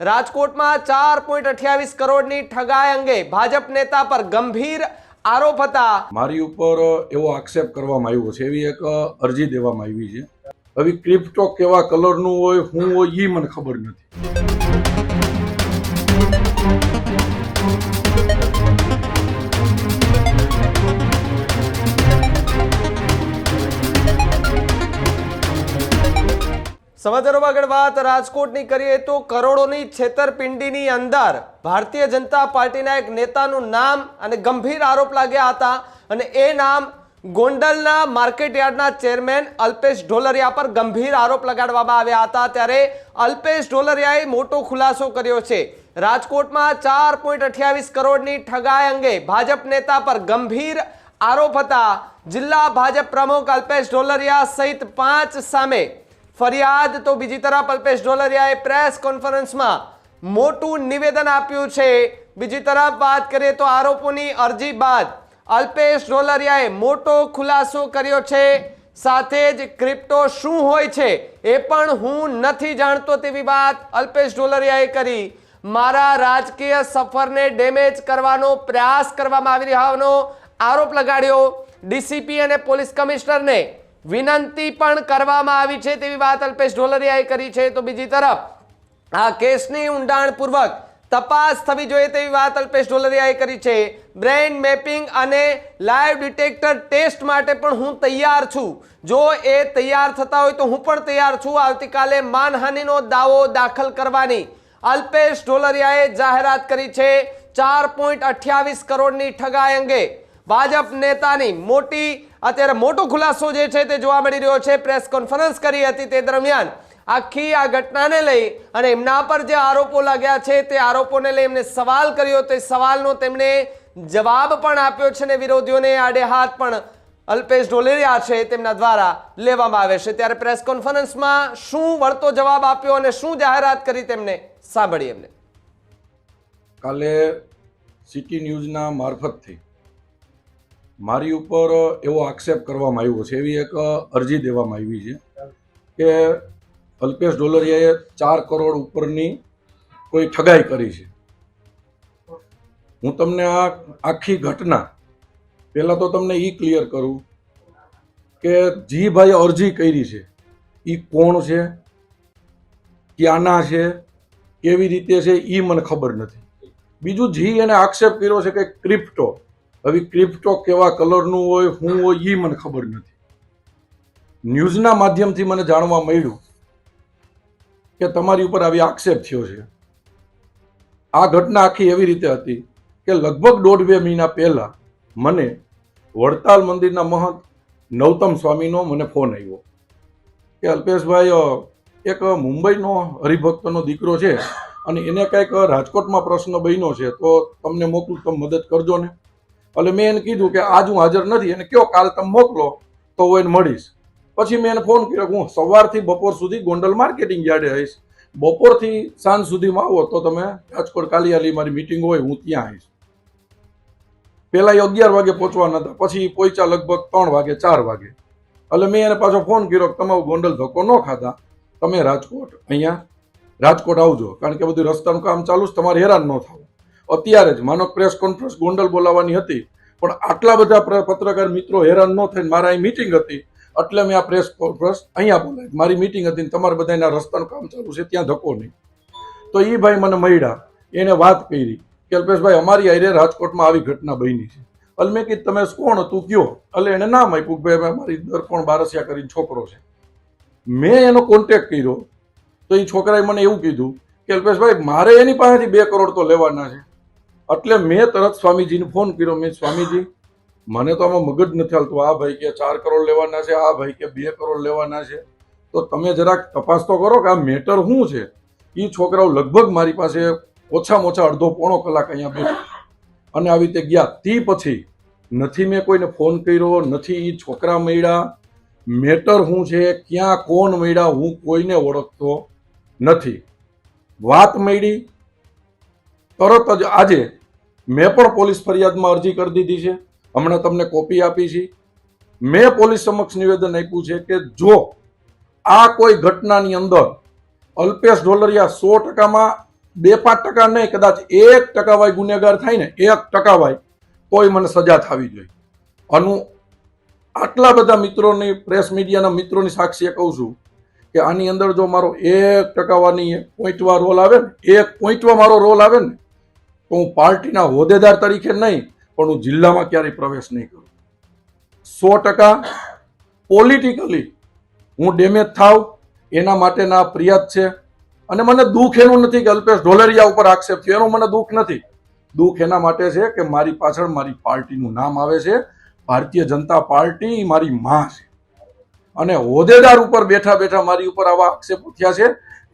રાજકોટમાં ચાર પોઈન્ટ અઠ્યાવીસ કરોડની ઠગાઈ અંગે ભાજપ નેતા પર ગંભીર આરોપ હતા. મારી ઉપર એવો આક્ષેપ કરવામાં આવ્યો છે. એવી એક અરજી દેવામાં આવી છે. હવે ક્રિપ્ટો કેવા કલરનું હોય, હું હોય એ મને ખબર નથી. સમાચારોમાં આગળ વાત. રાજકોટની કરીએ તો કરોડોની છેતરપિંડીની અંદર ભારતીય જનતા પાર્ટીના એક નેતાનું નામ અને ગંભીર આરોપ લાગ્યા હતા. અને એ નામ ગોંડલના માર્કેટ યાર્ડના ચેરમેન અલ્પેશ ઢોલરિયા પર ગંભીર આરોપ લગાડવામાં આવ્યા હતા. ત્યારે અલ્પેશ ઢોલરિયાએ મોટો ખુલાસો કર્યો છે. રાજકોટમાં ચાર પોઈન્ટ અઠ્યાવીસ કરોડની ઠગાઈ અંગે ભાજપ નેતા પર ગંભીર આરોપ હતા. જિલ્લા ભાજપ પ્રમુખ અલ્પેશ ઢોલરિયા સહિત પાંચ સામે ફરિયાદ તો બીજી તરફ અલ્પેશ ઢોલરિયાએ પ્રેસ કોન્ફરન્સમાં મોટું નિવેદન આપ્યું છે. બીજી તરફ વાત કરીએ તો આરોપોની અરજી બાદ અલ્પેશ ઢોલરિયાએ મોટો ખુલાસો કર્યો છે. સાથે જ ક્રિપ્ટો શું હોય છે એ પણ હું નથી જાણતો તેવી વાત અલ્પેશ ઢોલરિયાએ કરી. મારા રાજકીય સફરને ડેમેજ કરવાનો પ્રયાસ કરવામાં આવી રહ્યાનો આરોપ લગાડ્યો. ડીસીપી અને પોલીસ કમિશનરને વિનંતી પણ કરવામાં આવી છે તેવી વાત અલ્પેશ ઢોલરિયાએ કરી છે. તો બીજી તરફ, આ કેસની ઊંડાણપૂર્વક તપાસ થવી જોઈએ તેવી વાત અલ્પેશ ઢોલરિયાએ કરી છે. બ્રેઇન મેપિંગ અને લાઈવ ડિટેક્ટર ટેસ્ટ માટે પણ હું તૈયાર છું. જો એ તૈયાર થતા હોય તો હું પણ તૈયાર છું. આવતીકાલે માનહાનિનો દાવો દાખલ કરવાની અલ્પેશ ઢોલરિયાએ જાહેરાત કરી છે. ચાર પોઈન્ટ અઠ્યાવીસ કરોડની ઠગાઈ અંગે ભાજપ નેતાની મોટી, અત્યારે મોટો ખુલાસો જે છે તે જોવા મળી રહ્યો છે. પ્રેસ કોન્ફરન્સ કરી હતી તે દરમિયાન આખી આ ઘટનાને લઈ અને એમના પર જે આરોપો લાગ્યા છે તે આરોપોને લઈ એમને સવાલ કર્યો. તે સવાલનો તેમણે જવાબ પણ આપ્યો છે ને વિરોધીઓને આડે હાથ પણ અલ્પેશ ઢોલેરિયા છે તેમના દ્વારા લેવામાં આવે છે. ત્યારે પ્રેસ કોન્ફરન્સમાં શું વળતો જવાબ આપ્યો અને શું જાહેરાત કરી તેમને સાંભળી એમને. કાલે સિટી ન્યૂઝના મારફતથી મારી ઉપર એવો આક્ષેપ કરવામાં આવ્યો છે. એવી એક અરજી દેવામાં આવી છે કે અલ્પેશ ડોલરિયાએ ચાર કરોડ ઉપરની કોઈ ઠગાઈ કરી છે. હું તમને આ આખી ઘટના પહેલાં તો તમને એ ક્લિયર કરું કે જી ભાઈ અરજી કરી છે. એ કોણ છે? ક્યાંના છે? કેવી રીતે છે? એ મને ખબર નથી. બીજું જી એને આક્ષેપ કર્યો છે કે ક્રિપ્ટો હવે ક્રિપ્ટો કેવા કલરનું હોય, શું હોય એ મને ખબર નથી. ન્યૂઝના માધ્યમથી મને જાણવા મળ્યું કે તમારી ઉપર આવી આક્ષેપ થયો છે. આ ઘટના આખી એવી રીતે હતી કે લગભગ દોઢ બે મહિના પહેલાં મને વડતાલ મંદિરના મહંત નવતમ સ્વામીનો મને ફોન આવ્યો કે અલ્પેશભાઈ એક મુંબઈનો હરિભક્તનો દીકરો છે અને એને કંઈક રાજકોટમાં પ્રશ્ન બન્યો છે, તો તમને મોકલું, તમે મદદ કરજો ને. એટલે મેં એને કીધું કે આજ હું હાજર નથી, એને કયો કાલ તમે મોકલો તો હું એને મળીશ. પછી મેં એને ફોન કર્યો હું સવારથી બપોર સુધી ગોંડલ માર્કેટિંગ યાર્ડે આવીશ. બપોરથી સાંજ સુધીમાં આવો તો તમે રાજકોટ કાલિયાલી મારી મિટિંગ હોય, હું ત્યાં આવીશ. પહેલા એ અગિયાર વાગે પહોંચવાના હતા, પછી પહોંચ્યા લગભગ ત્રણ વાગે, ચાર વાગે. એટલે મેં એને પાછો ફોન કર્યો કે તમારું ગોંડલ ધક્કો ન ખાતા તમે રાજકોટ અહીંયા રાજકોટ આવજો. કારણ કે બધું રસ્તાનું કામ ચાલુ છે, તમારે હેરાન ન થવું. અત્યારે જ માનો પ્રેસ કોન્ફરન્સ ગોંડલ બોલાવવાની હતી. પણ આટલા બધા પત્રકાર મિત્રો હેરાન ન થઈને મારા અહીં મિટિંગ હતી. એટલે મેં આ પ્રેસ કોન્ફરન્સ અહીંયા બોલાવી. મારી મિટિંગ હતી તમારે બધાના રસ્તાનું કામ ચાલુ છે, ત્યાં ધક્કો નહીં. તો એ ભાઈ મને મળ્યા. એને વાત કરી. કે અલ્પેશભાઈ, અમારી આઈરે રાજકોટમાં આવી ઘટના બની છે. એટલે મેં કીધું તમે કોણ હતું? કયો? એટલે એને નામ આપ્યું કે ભાઈ અમે અમારી દર્પણ બારસિયા કરીને છોકરો છે. મેં એનો કોન્ટેક્ટ કર્યો. તો એ છોકરાએ મને એવું કીધું કે અલ્પેશભાઈ, મારે એની પાસેથી બે કરોડ તો લેવાના છે. એટલે મેં તરત સ્વામીજીને ફોન કર્યો. મેં સ્વામીજી, મને તો આમાં મગજ નથી હાલતું. આ ભાઈ કે ચાર કરોડ લેવાના છે, આ ભાઈ કે બે કરોડ લેવાના છે. તો તમે જરાક તપાસ તો કરો કે આ મેટર શું છે? એ છોકરાઓ લગભગ મારી પાસે ઓછામાં ઓછા અડધો પોણો કલાક અહીંયા બેઠો. અને આવી રીતે ગયા. તે પછી નથી મેં કોઈને ફોન કર્યો, નથી એ છોકરા મળ્યા. મેટર શું છે? ક્યાં કોણ મળ્યા? હું કોઈને ઓળખતો નથી. વાત મળી. તરત જ આજે મેં પણ પોલીસ ફરિયાદમાં અરજી કરી દીધી છે. હમણાં તમને કોપી આપી છે. મેં પોલીસ સમક્ષ નિવેદન આપ્યું છે કે જો આ કોઈ ઘટનાની અંદર અલ્પેશ ઢોલરિયા સો ટકામાં, બે પાંચ ટકા નહીં, કદાચ એક ટકાવાય ગુનેગાર થાય ને, એક ટકાવાય, તોય મને સજા થવી જોઈએ. આનું આટલા બધા મિત્રોની, પ્રેસ મીડિયાના મિત્રોની સાક્ષીએ કહું છું કે આની અંદર જો મારો એક ટકાવાની પોઈન્ટવા રોલ આવે ને, એક પોઈન્ટવા મારો રોલ આવે ને હું પાર્ટીના હોદ્દેદાર તરીકે નહીં, પણ હું જિલ્લામાં ક્યારેય પ્રવેશ નહીં કરું. સો ટકા પોલિટિકલી હું ડેમેજ થાવ એના માટેના ફરિયાદ છે. અને મને દુઃખ એનું નથી કે અલ્પેશ ઢોલરિયા ઉપર આક્ષેપ થયો, એનું મને દુઃખ નથી. દુઃખ એના માટે છે કે મારી પાછળ મારી પાર્ટીનું નામ આવે છે. ભારતીય જનતા પાર્ટી મારી માં છે. અને હોદ્દેદાર ઉપર બેઠા બેઠા મારી ઉપર આવા આક્ષેપો થયા છે.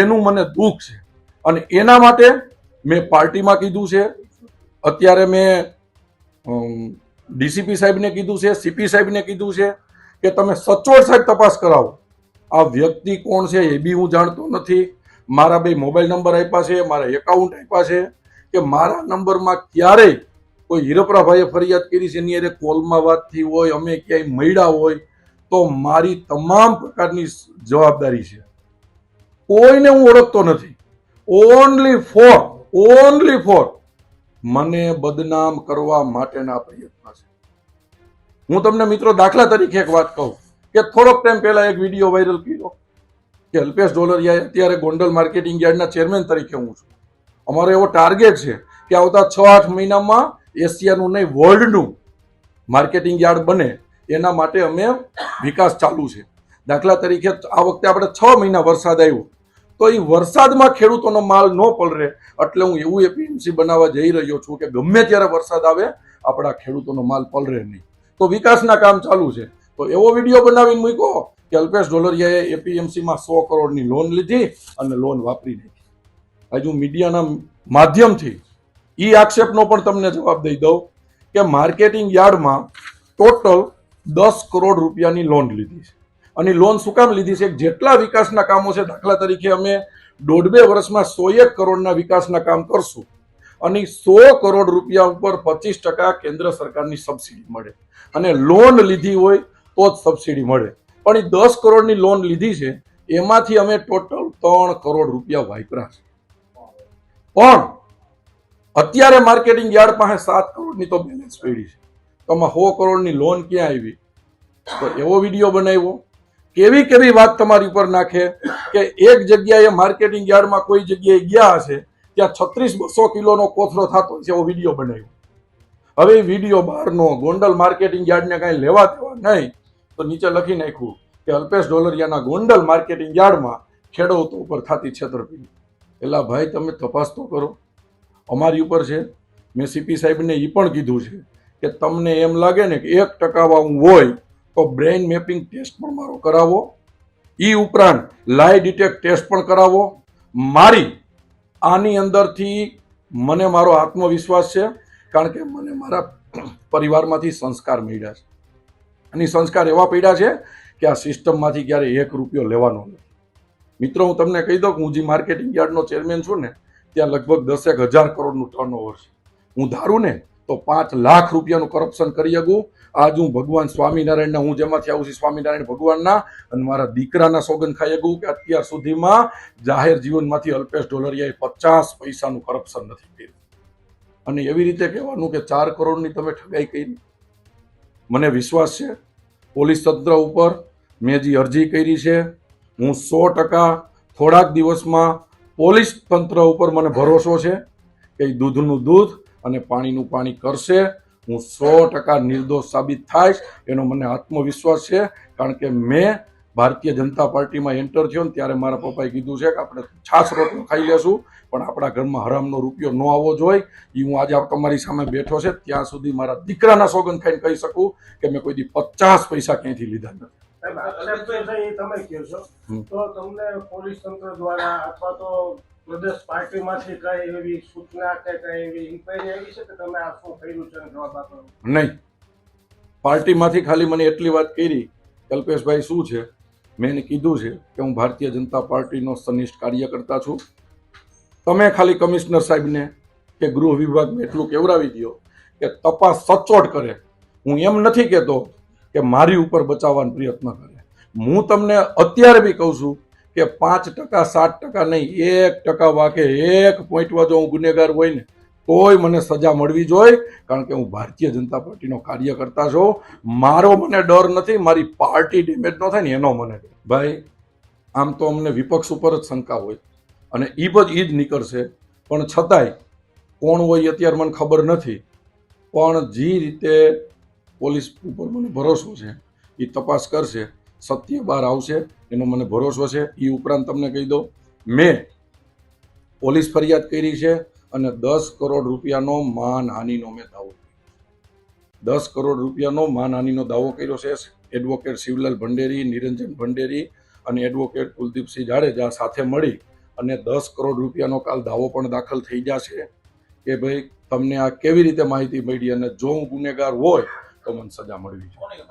એનું મને દુઃખ છે. અને એના માટે મેં પાર્ટીમાં કીધું છે. અત્યારે મેં ડીસીપી સાહેબને કીધું છે, સીપી સાહેબને કીધું છે કે તમે સચોટ સાહેબ તપાસ કરાવો. આ વ્યક્તિ કોણ છે એ બી હું જાણતો નથી. મારા બે મોબાઈલ નંબર આપ્યા છે, મારા એકાઉન્ટ આપ્યા છે કે મારા નંબરમાં ક્યારેય કોઈ હીરપરાભાઈએ ફરિયાદ કરી છે, એની અરે કોલમાં વાત થઈ હોય, અમે ક્યાંય મળ્યા હોય, તો મારી તમામ પ્રકારની જવાબદારી છે. કોઈને હું ઓળખતો નથી. ઓનલી ફોર ઓનલી ફોર મને બદનામ કરવા માટેના પ્રયત્ન છે. હું તમને મિત્રો દાખલા તરીકે એક વાત કહું કે થોડોક ટાઈમ પહેલા એક વીડિયો વાયરલ કર્યો કે અલ્પેશ ડોલરિયા અત્યારે ગોંડલ માર્કેટિંગ યાર્ડના ચેરમેન તરીકે હું છું. અમારો એવો ટાર્ગેટ છે કે આવતા છ આઠ મહિનામાં એશિયાનું નહીં વર્લ્ડનું માર્કેટિંગ યાર્ડ બને. એના માટે અમે વિકાસ ચાલુ છે. દાખલા તરીકે આ વખતે આપણે છ મહિના વરસાદ આવ્યો. તો એ વરસાદમાં ખેડૂતોનો માલ ન પલરે, એટલે હું એવું એપીએમસી બનાવવા જઈ રહ્યો છું કે ગમે ત્યારે વરસાદ આવે, આપણા ખેડૂતોનો માલ પલરે નહીં. તો વિકાસના કામ ચાલુ છે. તો એવો વીડિયો બનાવીને મૂક્યો કે અલ્પેશ ડોલરિયાએ એપીએમસીમાં સો કરોડની લોન લીધી અને લોન વાપરી નાખી. હજુ મીડિયાના માધ્યમથી એ આક્ષેપનો પણ તમને જવાબ દઈ દઉં કે માર્કેટિંગ યાર્ડમાં ટોટલ દસ કરોડ રૂપિયાની લોન લીધી છે. અને લોન શું કામ લીધી છે? જેટલા વિકાસના કામો છે, દાખલા તરીકે અમે દોઢ બે વર્ષમાં સો એક કરોડના વિકાસના કામ કરશું અને સો કરોડ રૂપિયા ઉપર પચીસ ટકા કેન્દ્ર સરકારની સબસિડી મળે. અને લોન લીધી હોય તો જ સબસિડી મળે. પણ એ દસ કરોડની લોન લીધી છે, એમાંથી અમે ટોટલ ત્રણ કરોડ રૂપિયા વાપરા છે. પણ અત્યારે માર્કેટિંગ યાર્ડ પાસે સાત કરોડની તો બેલેન્સ પડી છે. તો આમાં સો કરોડની લોન ક્યાં આવી? તો એવો વીડિયો બનાવ્યો. કેવી કેવી વાત તમારી ઉપર નાખે કે એક જગ્યાએ માર્કેટિંગ યાર્ડમાં કોઈ જગ્યાએ ગયા હશે, ત્યાં છત્રીસ બસો કિલોનો કોથળો થતો છે એવો વીડિયો બનાવ્યો. હવે વીડિયો બહારનો, ગોંડલ માર્કેટિંગ યાર્ડને કાંઈ લેવા દેવા નહીં, તો નીચે લખી નાખ્યું કે અલ્પેશ ડોલરિયાના ગોંડલ માર્કેટિંગ યાર્ડમાં ખેડૂતો ઉપર થતી છેતરપિંડી. એટલે ભાઈ, તમે તપાસ તો કરો. અમારી ઉપર છે. મેં સીપી સાહેબને એ પણ કીધું છે કે તમને એમ લાગે ને કે એક ટકાવા હું હોય તો બ્રેઇન મેપિંગ ટેસ્ટ પણ મારો કરાવો. એ ઉપરાંત લાઈ ડિટેક્ટ ટેસ્ટ પણ કરાવો. મારી આની અંદરથી મને મારો આત્મવિશ્વાસ છે, કારણ કે મને મારા પરિવારમાંથી સંસ્કાર મળ્યા છે. અને સંસ્કાર એવા પડ્યા છે કે આ સિસ્ટમમાંથી ક્યારે એક રૂપિયો લેવાનો નથી. મિત્રો, હું તમને કહી દઉં કે હું જે માર્કેટિંગ યાર્ડનો ચેરમેન છું ને, ત્યાં લગભગ દસેક હજાર કરોડનું ટર્નઓવર છે. હું ધારું ને તો પાંચ લાખ રૂપિયાનું કરપ્શન કરી શકું આજ હું ભગવાન સ્વામિનારાયણના, હું જેમાંથી આવું છું સ્વામિનારાયણ ભગવાનના અને મારા દીકરાના સોગંદ ખાઈ ગયું કે અત્યાર સુધીમાં જાહેર જીવનમાંથી અલ્પેશ ઢોલરિયાએ પચાસ પૈસાનું કરપ્શન નથી કર્યું. અને એવી રીતે કહેવાનું કે ચાર કરોડની તમે ઠગાઈ કરી. મને વિશ્વાસ છે, પોલીસ તંત્ર ઉપર મેં જે અરજી કરી છે. હું સો ટકા થોડાક દિવસમાં પોલીસ તંત્ર ઉપર મને ભરોસો છે કે દૂધનું દૂધ અને પાણીનું પાણી કરશે. હું સો ટકા નિર્દોષ સાબિત થાય એનો મને આત્મવિશ્વાસ છે કારણ કે મેં ભારતીય જનતા પાર્ટીમાં એન્ટર થયો ને ત્યારે મારા પપ્પાએ કીધું છે કે આપણે છાસ રોટલો ખાઈ લેશું પણ આપણા ઘરમાં હરામનો રૂપિયો ન આવવો જોઈએ. એ હું આજે તમારી સામે બેઠો છે ત્યાં સુધી મારા દીકરાના સોગંદ ખાઈને કહી શકું કે મેં કોઈ દી પચાસ પૈસા ક્યાંયથી લીધા નથી. તમે કહો છો. તો તમને પોલીસ તંત્ર દ્વારા અથવા તો પ્રદેશ પાર્ટીમાંથી કઈ એવી સૂચના કે કઈ એવી ઇન્કવાયરી આવી છે કે તમે આ શું કર્યું છે જવાબ આપો? નહીં. પાર્ટીમાંથી ખાલી મને એટલી વાત કરી, કલ્પેશભાઈ શું છે? મેં એને કીધું છે કે હું ભારતીય જનતા પાર્ટીનો સનિષ્ઠ કાર્યકર્તા છું. તમે ખાલી કમિશનર સાહેબને કે ગૃહ વિભાગને એટલું કેવડાવી દો કે તપાસ સચોટ કરે. હું એમ નથી કહેતો કે મારી ઉપર બચાવવાનો પ્રયત્ન કરે. હું તમને અત્યારે બી કહું છું કે પાંચ ટકા, સાત ટકા નહીં, એક ટકા વાકે એક પોઈન્ટમાં જો હું ગુનેગાર હોય ને તોય મને સજા મળવી જોઈએ, કારણ કે હું ભારતીય જનતા પાર્ટીનો કાર્યકર્તા છું. મારો મને ડર નથી, મારી પાર્ટી ડેમેજ ન થાય ને એનો મને. ભાઈ, આમ તો અમને વિપક્ષ ઉપર જ શંકા હોય અને એ બધ એ જ નીકળશે. પણ છતાંય કોણ હોય અત્યારે મને ખબર નથી. પણ જે રીતે પોલીસ ઉપર મને ભરોસો છે એ તપાસ કરશે, સત્ય બહાર આવશે. એનો મને ભરોસો છે એ ઉપરાંત તમને કહી દઉં મેં પોલીસ ફરિયાદ કરી છે અને દસ કરોડ રૂપિયાનો માનહાનિનો મેં દાવો દસ કરોડ રૂપિયાનો માનહાનિનો દાવો કર્યો છે એડવોકેટ શિવલાલ ભંડેરી નિરંજન ભંડેરી અને એડવોકેટ કુલદીપસિંહ જાડેજા સાથે મળી અને દસ કરોડ રૂપિયાનો કાલ દાવો પણ દાખલ થઈ જશે કે ભાઈ તમને આ કેવી રીતે માહિતી મળી અને જો હું ગુનેગાર હોય તો મને સજા મળવી જોઈએ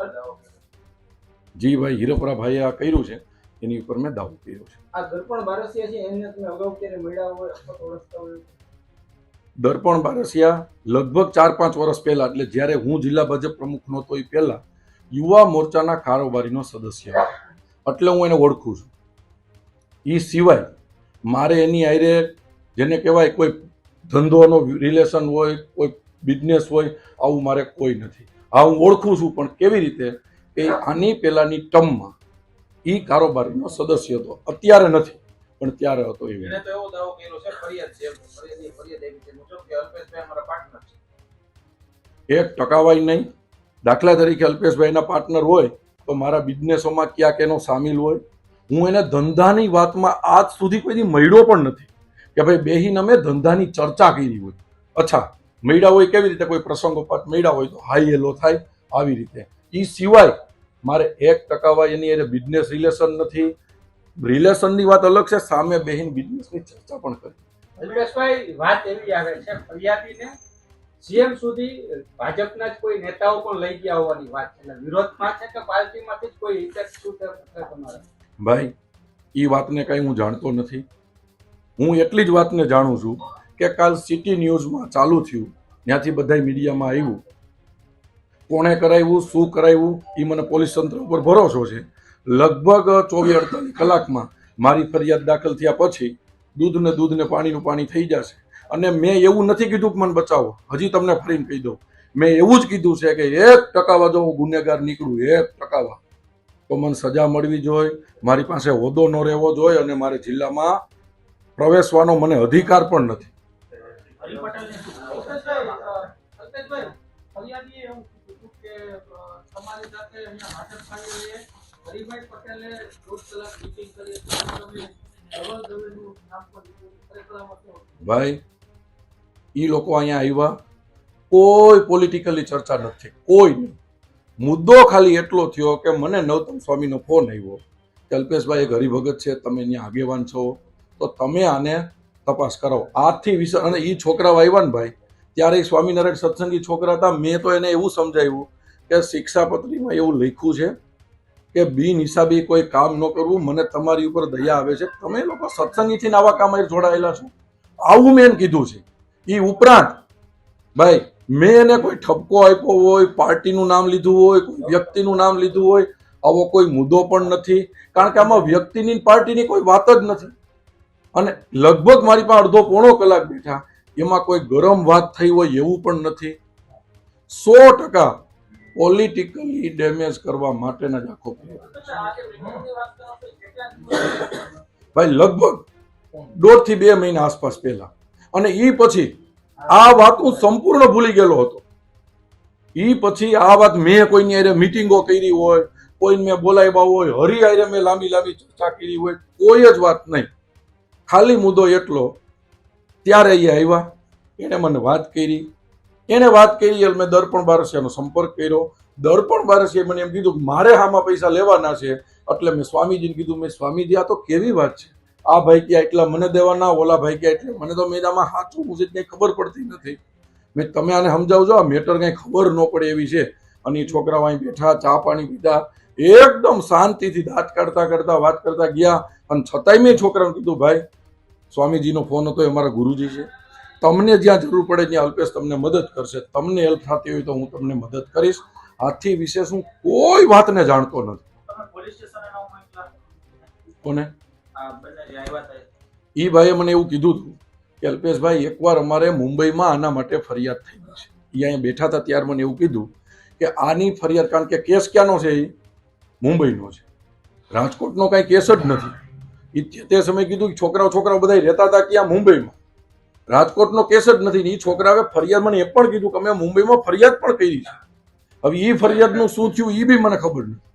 જી ભાઈ હીરપરા ભાઈએ આ કર્યું છે. એની ઉપર મેં દાવો કર્યો છે. આ દર્પણ બારસિયા છે એમને તમે અગાઉ ક્યારે મળ્યા હોય ઓળખતા હોય દર્પણ બારસિયા લગભગ ચાર પાંચ વર્ષ પહેલા એટલે જ્યારે હું જિલ્લા ભાજપ પ્રમુખ નહોતો એ પહેલા યુવા મોરચાના કારોબારીનો સદસ્ય એટલે હું એને ઓળખું છું. એ સિવાય મારે એની આરે જેને કહેવાય કોઈ ધંધોનો રિલેશન હોય કોઈ બિઝનેસ હોય આવું મારે કોઈ નથી. હા હું ઓળખું છું પણ કેવી રીતે? કે આની પહેલાની ટર્મમાં એ કારોબારીનો સદસ્ય હતો. અત્યારે નથી પણ ત્યારે હતો છે એક ટકાવાય નહીં. દાખલા તરીકે અલ્પેશભાઈના પાર્ટનર હોય તો મારા બિઝનેસોમાં ક્યાંક એનો સામેલ હોય. હું એને ધંધાની વાતમાં આજ સુધી કોઈથી મળ્યો પણ નથી. કે ભાઈ બેહીને અમે ધંધાની ચર્ચા કરી હોય. અચ્છા મળ્યા હોય કેવી રીતે? કોઈ પ્રસંગોપાત મળ્યા હોય તો હાઈ હેલો થાય આવી રીતે. એ સિવાય મારે એક ટકાવા એની એને બિઝનેસ રિલેશન નથી. રિલેશનની વાત અલગ છે સામે બેહીન બિઝનેસની ચર્ચા પણ કરી. અલ્પેશભાઈ વાત એવી આવે છે ફરિયાદીને સીએમ સુધી ભાજપના જ કોઈ નેતાઓ પણ લઈ ગયા હોવાની વાત છે. વિરોધમાં છે કે પાર્ટીમાંથી જ કોઈ ઇફેક્ટ શું તમારે? ભાઈ એ વાતને કાંઈ હું જાણતો નથી. હું એટલી જ વાતને જાણું છું કે કાલ સિટી ન્યૂઝમાં ચાલુ થયું ત્યાંથી બધા મીડિયામાં આવ્યું. કોણે કરાવ્યું શું કરાવ્યું એ મને પોલીસ તંત્ર ઉપર ભરોસો છે લગભગ ચોવીસ અડતાલીસ કલાકમાં મારી ફરિયાદ દાખલ થયા પછી દૂધને દૂધને પાણીનું પાણી થઈ જશે અને મેં એવું નથી કીધું કે મને બચાવો હજી તમને ફરીને કહી દઉં મેં એવું જ કીધું છે કે એક ટકાવા જો હું ગુનેગાર નીકળું એક ટકાવા તો મને સજા મળવી જોઈએ મારી પાસે હોદ્દો ન રહેવો જોઈએ અને મારે જિલ્લામાં પ્રવેશવાનો મને અધિકાર પણ નથી તમારી સાથે અહીંયા ભાજપ કાર્યાલયે હરિભાઈ પટેલે દોઢ કલાક મીટિંગ કરી? ભાઈ એ લોકો અહીંયા આવ્યા. કોઈ પોલિટિકલી ચર્ચા નથી. કોઈ નહીં. મુદ્દો ખાલી એટલો થયો કે મને નવતમ સ્વામીનો ફોન આવ્યો કે અલ્પેશભાઈ એક હરિભગત છે, તમે અહીંયા આગેવાન છો. તો તમે આને તપાસ કરાવો આજથી વિશે અને એ છોકરાઓ આવ્યા ને ભાઈ, ત્યારે એ સ્વામિનારાયણ સત્સંગી છોકરા હતા. મેં તો એને એવું સમજાવ્યું કે શિક્ષાપત્રીમાં એવું લખ્યું છે કે બિન હિસાબી કોઈ કામ ન કરવું, મને તમારી ઉપર દયા આવે છે. તમે લોકો સત્સંગીથી આવા કામ જોડાયેલા છો. આવું મેં કીધું છે. એ ઉપરાંત, ભાઈ, મેં એને કોઈ ઠપકો આપ્યો હોય, પાર્ટીનું નામ લીધું હોય, કોઈ વ્યક્તિનું નામ લીધું હોય, આવો કોઈ મુદ્દો પણ નથી. કારણ કે આમાં વ્યક્તિની પાર્ટીની કોઈ વાત જ નથી. અને લગભગ મારી પાસે અડધો પોણો કલાક બેઠા. એમાં કોઈ ગરમ વાત થઈ હોય એવું પણ નથી. સો ટકા પોલિટિકલી ડેમેજ કરવા માટેના જ આખો ભાઈ, લગભગ દોઢથી બે મહિના આસપાસ પહેલા. અને એ પછી આ વાત હું સંપૂર્ણ ભૂલી ગયેલો હતો. એ પછી આ વાત મેં કોઈની અરે મિટિંગો કરી હોય, કોઈને મેં બોલાવ્યા હોય હરી આરે મેં લાંબી લાંબી ચર્ચા કરી હોય, કોઈ જ વાત નહીં. ખાલી મુદ્દો એટલો, ત્યારે એ આવ્યા, એણે મને વાત કરી એને વાત કરી મેં દર્પણ બારસિયાનો સંપર્ક કર્યો. દર્પણ બારસિયાએ મને એમ કીધું મારે આમાં પૈસા લેવાના છે. એટલે મેં સ્વામીજીને કીધું, મેં સ્વામીજી, આ તો કેવી વાત છે? આ ભાઈ ક્યાં એટલા મને દેવાના ઓલા ભાઈ ક્યાં એટલે? મને તો મેં આમાં સાચું છે કંઈ ખબર પડતી નથી. મેં તમે આને સમજાવજો, આ મેટર કંઈ ખબર ન પડે એવી છે. અને એ છોકરાઓ અહીં બેઠા, ચા પાણી પીધા. એકદમ શાંતિથી દાંત કાઢતા કાઢતા વાત કરતા ગયા. અને છતાંય મેં છોકરાને કીધું, ભાઈ, સ્વામીજીનો ફોન હતો, એ મારા ગુરુજી છે. તમને જ્યાં જરૂર પડે ત્યાં અલ્પેશ તમને મદદ કરશે. તમને હેલ્પ થતી હોય તો હું તમને મદદ કરીશ. આથી વિશેષ હું કોઈ વાતને જાણતો નથી. કોને? એ. ભાઈએ મને એવું કીધું હતું કે અલ્પેશભાઈ એકવાર અમારે મુંબઈમાં આના માટે ફરિયાદ થઈ ગઈ છે. એ અહીંયા બેઠા હતા ત્યારે મને એવું કીધું કે આની ફરિયાદ કારણ કે કેસ ક્યાંનો છે એ મુંબઈનો છે. રાજકોટનો કાંઈ કેસ જ નથી. તે સમયે કીધું કે છોકરાઓ છોકરાઓ બધા રહેતા હતા ક્યાં? મુંબઈમાં. રાજકોટનો કેસ જ નથી. ને એ છોકરાએ ફરિયાદ મને એ પણ કીધું કે અમે મુંબઈમાં ફરિયાદ પણ કરી છે. હવે એ ફરિયાદનું શું થયું એ બી મને ખબર નથી.